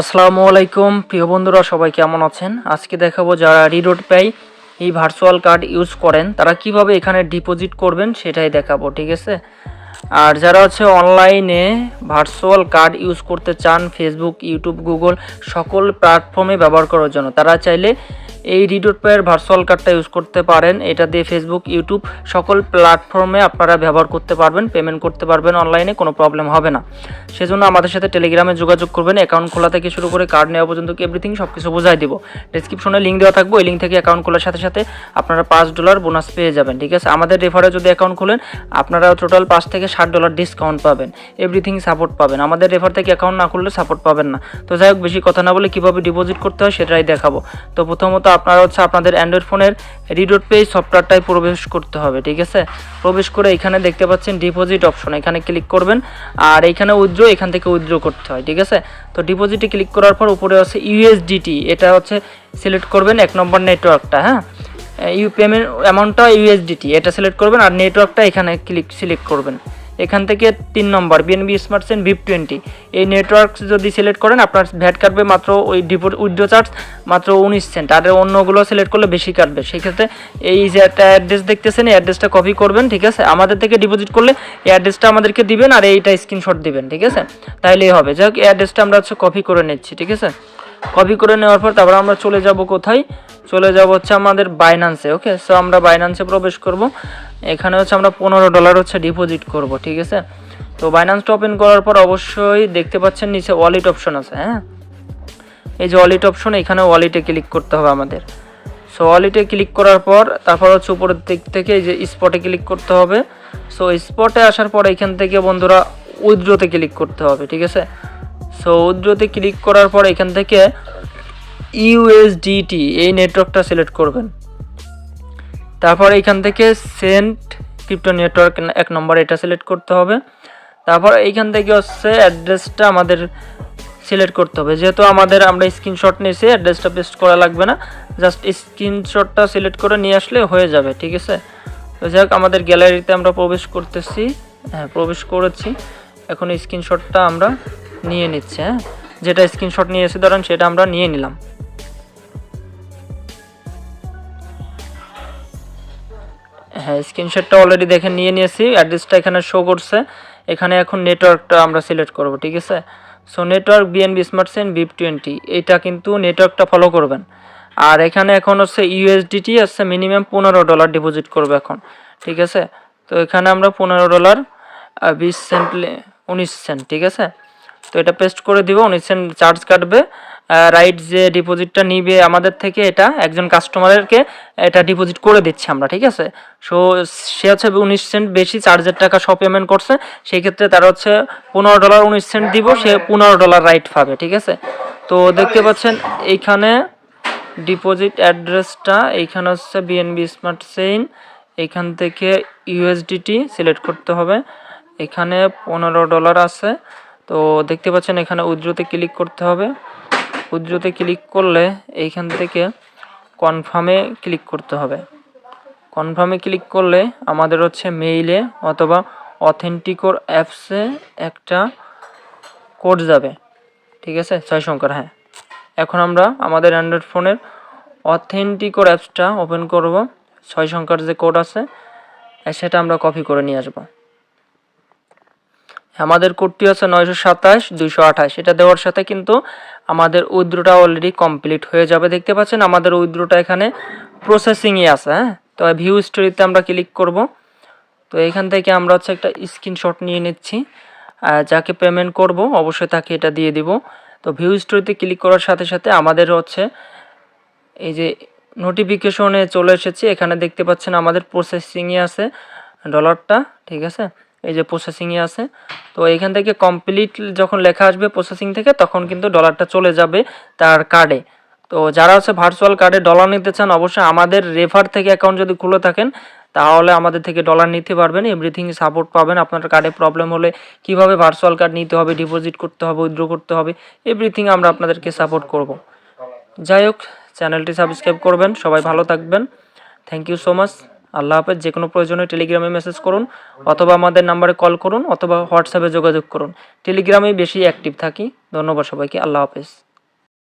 আসসালামু আলাইকুম। প্রিয় বন্ধুরা, সবাই কেমন আছেন? আজকে দেখাবো যারা রিরোড পেই এই ভার্চুয়াল কার্ড ইউজ করেন, তারা কীভাবে এখানে ডিপোজিট করবেন সেটাই দেখাবো, ঠিক আছে? আর যারা হচ্ছে অনলাইনে ভার্চুয়াল কার্ড ইউজ করতে চান ফেসবুক ইউটিউব গুগল সকল প্ল্যাটফর্মে ব্যবহার করার জন্য, তারা চাইলে এই রিডোট পেয়ের ভার্চুয়াল কার্ডটা ইউজ করতে পারেন। এটা দিয়ে ফেসবুক ইউটিউব সকল প্ল্যাটফর্মে আপনারা ব্যবহার করতে পারবেন পেমেন্ট করতে পারবেন অনলাইনে কোনো প্রবলেম হবে না। সেজন্য আমাদের সাথে টেলিগ্রামে যোগাযোগ করবেন অ্যাকাউন্ট খোলা থেকে শুরু করে কার্ড নেওয়া পর্যন্ত এভরিথিং সব কিছু বোঝাই দিব। ডিসক্রিপশনে লিঙ্ক দেওয়া থাকবে, ওই লিঙ্ক থেকে অ্যাকাউন্ট খোলার সাথে সাথে আপনারা পাঁচ ডলার বোনাস পেয়ে যাবেন, ঠিক আছে? আমাদের রেফারে যদি অ্যাকাউন্ট খোলেন আপনারা টোটাল পাঁচ থেকে ষাট ডলার ডিসকাউন্ট পাবেন এভরিথিং সাপোর্ট পাবেন। আমাদের রেফার থেকে অ্যাকাউন্ট না খুললে সাপোর্ট পাবেন না। তো যাই হোক, বেশি কথা না বলে কীভাবে ডিপোজিট করতে হয় সেটাই দেখাবো। তো প্রথমত আপনারা হচ্ছে আপনাদের অ্যান্ড্রয়েড ফোনের রিডোট পে সফটওয়্যারটাই প্রবেশ করতে হবে, ঠিক আছে? প্রবেশ করে এখানে দেখতে পাচ্ছেন ডিপোজিট অপশন এখানে ক্লিক করবেন। আর এখানে উইথড্র এখান থেকে উইথড্র করতে হয়, ঠিক আছে? তো ডিপোজিটে ক্লিক করার পর উপরে আছে ইউএসডিটি এটা হচ্ছে সিলেক্ট করবেন এক নম্বর নেটওয়ার্কটা হ্যাঁ? ইউ পেমেন্ট অ্যামাউন্টটা ইউএসডিটি এটা সিলেক্ট করবেন আর নেটওয়ার্কটা এখানে ক্লিক সিলেক্ট করবেন। এখান থেকে তিন number BNB smart chain BEP twenty এই নেটওয়ার্ক যদি সিলেক্ট করেন, আপনার ভ্যাট কাটবে মাত্র ওই ডিপোট উইথড্র চার্জ মাত্র উনিশ সেন্ট আর অন্যগুলো সিলেক্ট করলে বেশি কাটবে। সেক্ষেত্রে এই যে একটা অ্যাড্রেস দেখতেছেন, এই অ্যাড্রেসটা কপি করবেন, ঠিক আছে? আমাদের থেকে ডিপোজিট করলে এই অ্যাড্রেসটা আমাদেরকে দিবেন আর এইটা স্ক্রিনশট দিবেন, ঠিক আছে? তাইলেই হবে। যাই হোক এই অ্যাড্রেসটা আমরা হচ্ছে কপি করে নিচ্ছি, ঠিক আছে? কপি করে নেওয়ার পর তারপর আমরা চলে যাব কোথায়? চলে যাব হচ্ছে আমাদের বাইনান্সে ওকে সো আমরা বাইনান্সে প্রবেশ করব। এখানে হচ্ছে আমরা পনেরো ডলার হচ্ছে ডিপোজিট করব, ঠিক আছে? তো বাইনান্সটা ওপেন করার পর অবশ্যই দেখতে পাচ্ছেন নিচে ওয়ালেট অপশন আছে হ্যাঁ? এই যে ওয়ালেট অপশন এখানে ওয়ালেটে ক্লিক করতে হবে আমাদের। সো ওয়ালেটে ক্লিক করার পর তারপর হচ্ছে উপরের দিক থেকে এই যে স্পটে ক্লিক করতে হবে। সো স্পটে আসার পর এখান থেকে বন্ধুরা উইথড্রোতে ক্লিক করতে হবে, ঠিক আছে? সো উইথড্রোতে ক্লিক করার পর এখান থেকে ইউএসডিটি এই নেটওয়ার্কটা সিলেক্ট করবেন। তারপর এখান থেকে সেন্ট ক্রিপ্টো নেটওয়ার্ক এক নম্বর এটা সিলেক্ট করতে হবে। তারপর এইখান থেকে হচ্ছে অ্যাড্রেসটা আমাদের সিলেক্ট করতে হবে। যেহেতু আমাদের আমরা স্ক্রিনশট নিয়েছি অ্যাড্রেসটা পেস্ট করা লাগবে না। জাস্ট স্ক্রিনশটটা সিলেক্ট করে নিয়ে আসলে হয়ে যাবে, ঠিক আছে? তো যাই হোক, আমাদের গ্যালারিতে আমরা প্রবেশ করতেছি। হ্যাঁ প্রবেশ করেছি। এখন স্ক্রিনশটটা আমরা নিয়ে নিচ্ছে হ্যাঁ? যেটা স্ক্রিনশট নিয়ে এসে ধরেন সেটা আমরা নিয়ে নিলাম। হ্যাঁ স্ক্রিনশটটা অলরেডি দেখে নিয়ে নিয়েছি। অ্যাড্রেসটা এখানে শো করছে। এখানে এখন নেটওয়ার্কটা আমরা সিলেক্ট করব, ঠিক আছে? So network BNB smart chain BEP twenty এইটা কিন্তু নেটওয়ার্কটা ফলো করবেন। আর এখানে এখন হচ্ছে ইউএসডিটি হচ্ছে মিনিমাম পনেরো ডলার ডিপোজিট করবে এখন, ঠিক আছে? তো এখানে আমরা পনেরো ডলার বিশ সেন্ট উনিশ সেন্ট ঠিক আছে? তো এটা পেস্ট করে দিব উনিশ সেন্ট চার্জ কাটবে। রাইট যে ডিপোজিটটা নিবে আমাদের থেকে এটা, একজন কাস্টমারকে এটা ডিপোজিট করে দিচ্ছি আমরা, ঠিক আছে? সো সে হচ্ছে উনিশ সেন্ট বেশি চার্জের টাকা সব পেমেন্ট করছে, সেই ক্ষেত্রে তার হচ্ছে পনেরো ডলার উনিশ সেন্ট দিব, সে পনেরো ডলার রাইট পাবে, ঠিক আছে? তো দেখতে পাচ্ছেন, এইখানে ডিপোজিট অ্যাড্রেসটা এইখানে হচ্ছে বিএনবি স্মার্ট সেইন এইখান থেকে ইউএসডিটি সিলেক্ট করতে হবে। এখানে পনেরো ডলার আছে। তো দেখতে পাচ্ছেন এখানে উইথড্রোতে ক্লিক করতে হবে। উইথড্রোতে ক্লিক করলে এইখান থেকে কনফার্মে ক্লিক করতে হবে। কনফার্মে ক্লিক করলে আমাদের হচ্ছে মেইলে অথবা অথেন্টিকোর অ্যাপসে একটা কোড যাবে। ঠিক আছে? ছয় সংখ্যার হ্যাঁ। এখন আমরা আমাদের অ্যান্ড্রয়েড ফোনের অথেন্টিকোর অ্যাপসটা ওপেন করব। ছয় সংখ্যার যে কোড আছে, সেটা আমরা কপি করে নিয়ে আসব। আমাদের কোডটি হচ্ছে নয়শো সাতাশ, দুইশো আঠাশ। এটা দেওয়ার সাথে কিন্তু আমাদের উইথড্রোটা অলরেডি কমপ্লিট হয়ে যাবে। দেখতে পাচ্ছেন, আমাদের উইথড্রোটা এখানে প্রসেসিংয়ে আছে হ্যাঁ? তো ভিউ স্টোরিতে আমরা ক্লিক করব। তো এখান থেকে আমরা হচ্ছে একটা স্ক্রিনশট নিয়ে নিচ্ছি। যাকে পেমেন্ট করব, অবশ্যই তাকে এটা দিয়ে দিব। তো ভিউ স্টোরিতে ক্লিক করার সাথে সাথে আমাদের হচ্ছে এই যে নোটিফিকেশনে চলে এসেছে। এখানে দেখতে পাচ্ছেন আমাদের প্রসেসিংয়ে আছে ডলারটা ঠিক আছে? এই যে প্রসেসিংয়ে আছে। তো এখান থেকে কমপ্লিট যখন লেখা আসবে প্রসেসিং থেকে, তখন কিন্তু ডলারটা চলে যাবে তার কার্ডে তো যারা হচ্ছে ভার্চুয়াল কার্ডে ডলার নিতে চান, অবশ্যই আমাদের রেফার থেকে অ্যাকাউন্ট যদি খুলে থাকেন, তাহলে আমাদের থেকে ডলার নিতে পারবেন। এভরিথিং সাপোর্ট পাবেন। আপনার কার্ডে প্রবলেম হলে কীভাবে ভার্চুয়াল কার্ড নিতে হবে ডিপোজিট করতে হবে উইথড্র করতে হবে এভরিথিং আমরা আপনাদেরকে সাপোর্ট করব। যাই হোক চ্যানেলটি সাবস্ক্রাইব করবেন। সবাই ভালো থাকবেন। থ্যাংক ইউ সো মাচ আল্লাহ হাফেজ, যে কোনো প্রয়োজনে টেলিগ্রামে মেসেজ করুন, অথবা আমাদের নাম্বারে কল করুন, অথবা হোয়াটসঅ্যাপে যোগাযোগ করুন। টেলিগ্রামেই বেশি অ্যাক্টিভ থাকি। ধন্যবাদ সবাইকে। আল্লাহ হাফেজ।